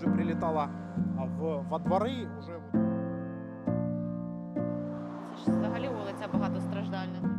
тут же прилітала в, во двори. Уже Це ж взагалі вулиця багатостраждальна.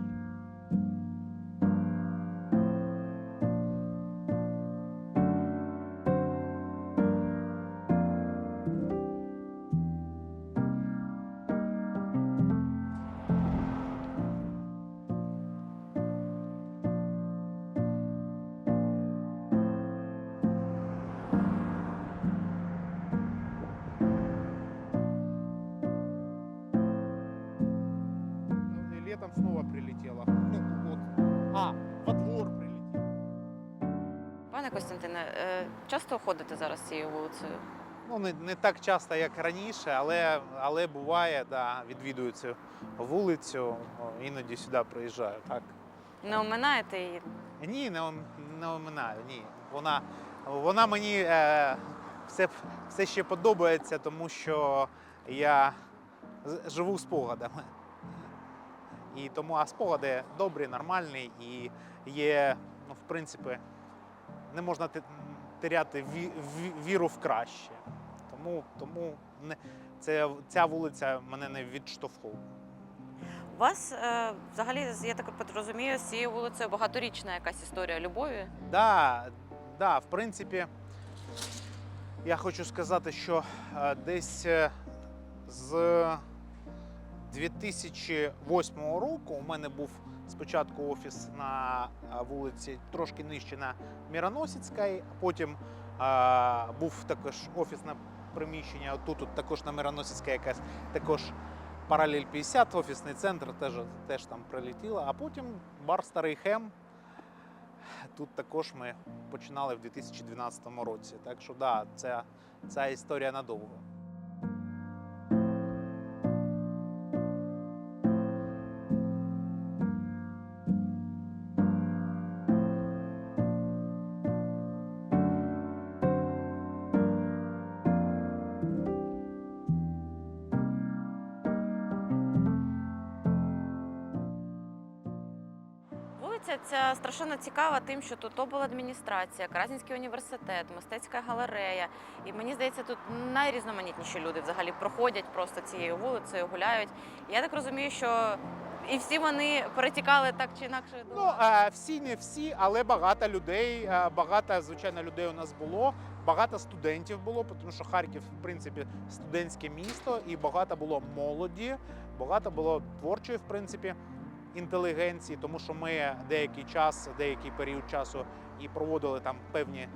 Летом снова прилетела. Ну, вот. А, во двор прилетела. Пане Костянтине, е, часто ходите зараз цією вулицею? Ну, не, не так часто, як раніше, але, але буває, да, відвідую цю вулицю, о, іноді сюди приїжджаю. Так. Не оминаєте її? Ні, не, ом- не оминаю, ні. Вона, вона мені е, все, все ще подобається, тому що я з- живу спогадами. І тому а спогади добрі, нормальні і є, ну, в принципі, не можна теряти ві- ві- віру в краще. Тому, тому не, це, ця вулиця мене не відштовховує. У вас е, взагалі, я так розумію, з цією вулицею багаторічна якась історія любові. Да, да, в принципі, я хочу сказати, що е, десь е, з 2008 року у мене був спочатку офіс на е, вулиці трошки нижче на Міроносицькій, потім е, був також офісне приміщення, тут, тут також на Мироносицькій якась також паралель 50, офісний центр теж, теж там прилетіло, а потім бар Старий Хем. Тут також ми починали в 2012 році. Так що да, ця, ця історія надовго. Вулиця ця страшенно цікава тим, що тут обладміністрація, Красненський університет, мистецька галерея. І мені здається, тут найрізноманітніші люди взагалі проходять просто цією вулицею, гуляють. Я так розумію, що і всі вони перетікали так чи інакше Ну, е, всі не всі, але багато людей, е, багато, звичайно, людей у нас було. Багато студентів було, тому що Харків, в принципі, студентське місто, і багато було молоді, багато було творчої, в принципі, інтелігенції, тому що ми деякий час, деякий період часу і проводили там певні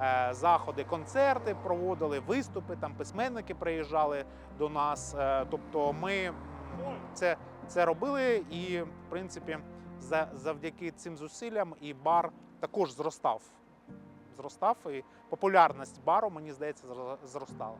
е, заходи, концерти, проводили виступи, там письменники приїжджали до нас. Е, тобто ми це, це робили, і в принципі, за, завдяки цим зусиллям і бар також зростав. Зростав, і популярність бару, мені здається, зро- зростала.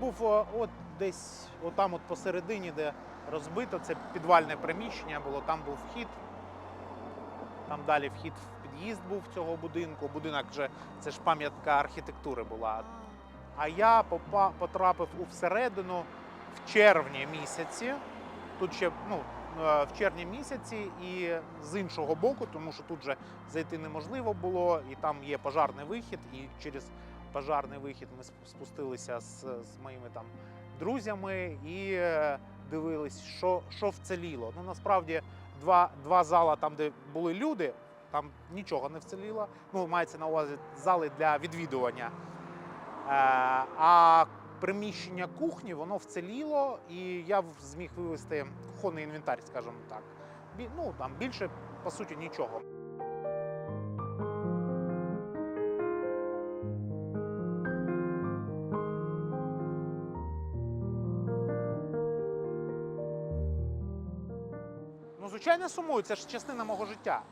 Був от десь отам, от посередині, де розбито, це підвальне приміщення було, там був вхід. Там далі вхід в під'їзд був цього будинку. Будинок вже це ж пам'ятка архітектури була. А я попа- потрапив у всередину в червні місяці. Тут ще ну, е, в червні місяці, і з іншого боку, тому що тут же зайти неможливо було, і там є пожарний вихід, і через пожарний вихід ми спустилися з, з моїми там друзями і е, дивились, що, що вцеліло. Ну насправді два, два зала, там, де були люди, там нічого не вцеліло. Ну, мається на увазі зали для відвідування. Е, а приміщення кухні воно вцеліло, і я зміг вивезти кухонний інвентар, скажімо так. Ну, там більше, по суті, нічого. Ну, звичайно, сумую. Це ж частина мого життя.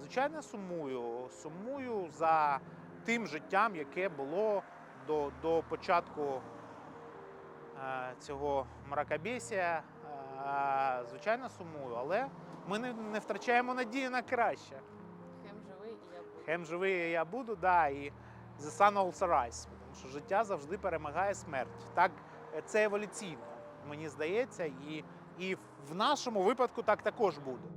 Звичайно, сумую. Сумую за тим життям, яке було до, до початку е, цього мракобесія. Е, звичайно, сумую, але ми не, не втрачаємо надії на краще. Хем живий і я буду. Хем живий я буду, да, і The Sun Also Rise. що життя завжди перемагає смерть. Так, е, це еволюційно, мені здається, і, і в нашому випадку так також буде.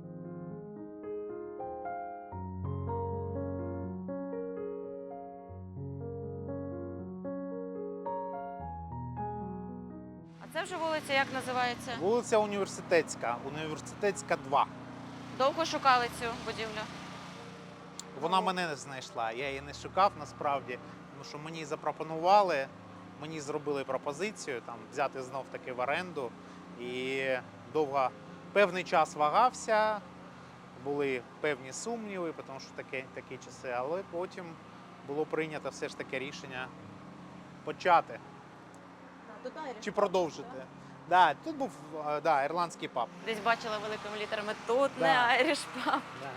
А це вже вулиця як називається? Вулиця Університетська, Університетська 2. Довго шукали цю будівлю. Вона мене не знайшла. Я її не шукав насправді, тому що мені запропонували, мені зробили пропозицію там взяти знов таки в оренду. І довго певний час вагався, були певні сумніви, тому що таке, такі часи, але потім було прийнято все ж таки рішення почати чи продовжити. Да, тут був е, да, ірландський паб. Десь бачила великими літерами тут Да. не Irish Pub. Да.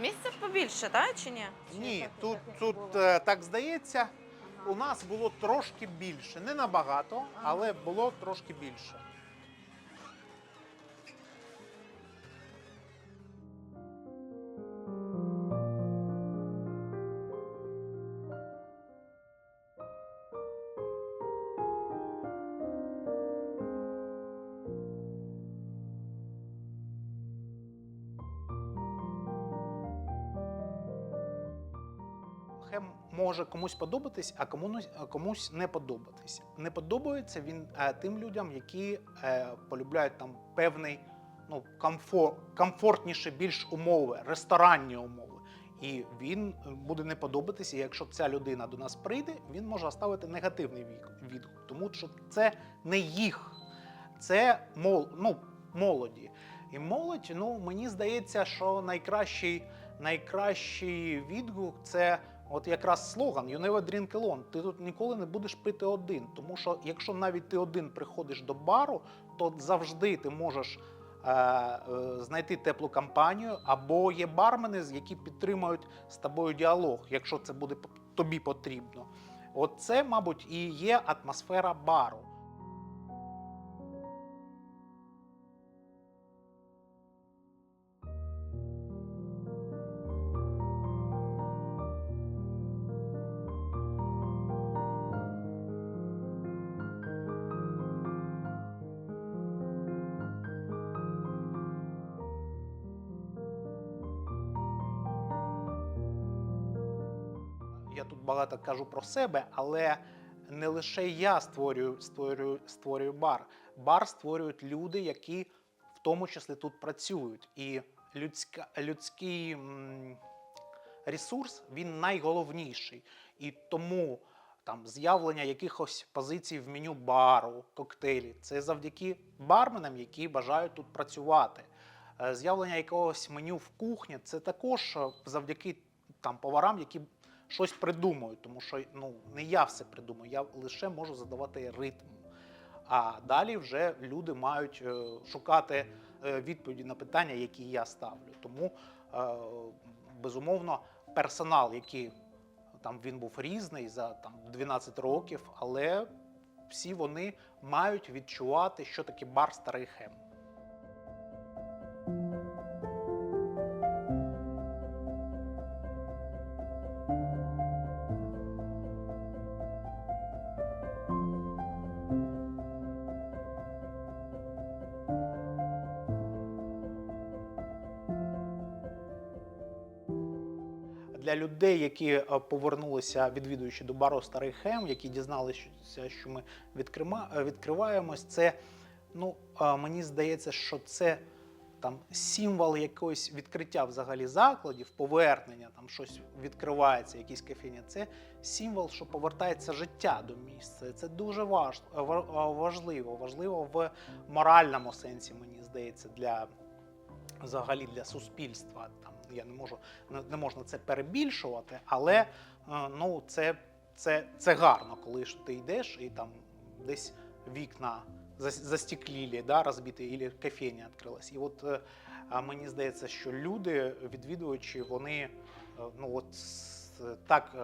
Місце побільше, так чи ні? Ні, тут, тут е, так здається. У нас було трошки більше. Не набагато, але було трошки більше. Хем може комусь подобатись, а комусь, комусь не подобатись. Не подобається він е, тим людям, які е, полюбляють там певний ну, комфор, комфортніше більш умови, ресторанні умови. І він е, буде не подобатися. Якщо ця людина до нас прийде, він може оставити негативний відгук, тому що це не їх, це мол, ну, молоді. І молодь, ну мені здається, що найкращий, найкращий відгук це от якраз слоган You never drink alone. Ти тут ніколи не будеш пити один. Тому що якщо навіть ти один приходиш до бару, то завжди ти можеш е, е, знайти теплу компанію, або є бармени, які підтримують з тобою діалог, якщо це буде тобі потрібно. От це, мабуть, і є атмосфера бару. Багато кажу про себе, але не лише я створюю, створюю, створюю бар. Бар створюють люди, які в тому числі тут працюють. І людська, людський ресурс він найголовніший. І тому там з'явлення якихось позицій в меню бару, коктейлі це завдяки барменам, які бажають тут працювати. Е, З'явлення якогось меню в кухні це також е, завдяки там поварам, які щось придумують, тому що ну не я все придумую, я лише можу задавати ритм. А далі вже люди мають е, шукати е, відповіді на питання, які я ставлю. Тому е, безумовно персонал, який там він був різний за там 12 років, але всі вони мають відчувати, що таке бар старий хем. Для людей, які е, повернулися, відвідуючи до бару Старий Хем, які дізналися, що ми е, відкриваємось, це ну е, мені здається, що це там символ якогось відкриття взагалі закладів, повернення, там щось відкривається, якісь кафені. Це символ, що повертається життя до місця. Це дуже важ, ва- важливо. Важливо в моральному сенсі, мені здається, для взагалі для суспільства. Там я не можу не, не можна це перебільшувати, але е, ну це, це, це гарно, коли ж ти йдеш і там десь вікна зас- застеклілі, да, розбиті, і кофейня відкрилась. І от е, мені здається, що люди, відвідувачі, вони е, ну от так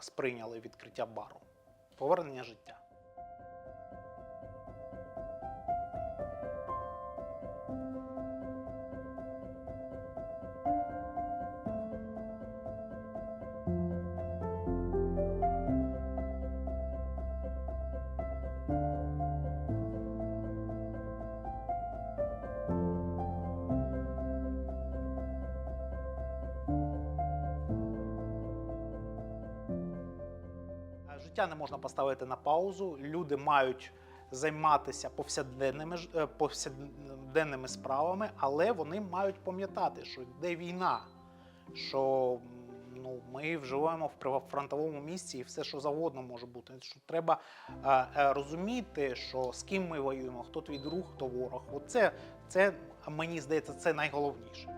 сприйняли відкриття бару, повернення життя. Життя не можна поставити на паузу. Люди мають займатися повсякденними е, повсякденними справами, але вони мають пам'ятати, що йде війна, що ну, ми вживаємо в прифронтовому місці і все, що завгодно може бути. Що треба е, е, розуміти, що з ким ми воюємо, хто твій друг, хто ворог. Оце це мені здається, це найголовніше.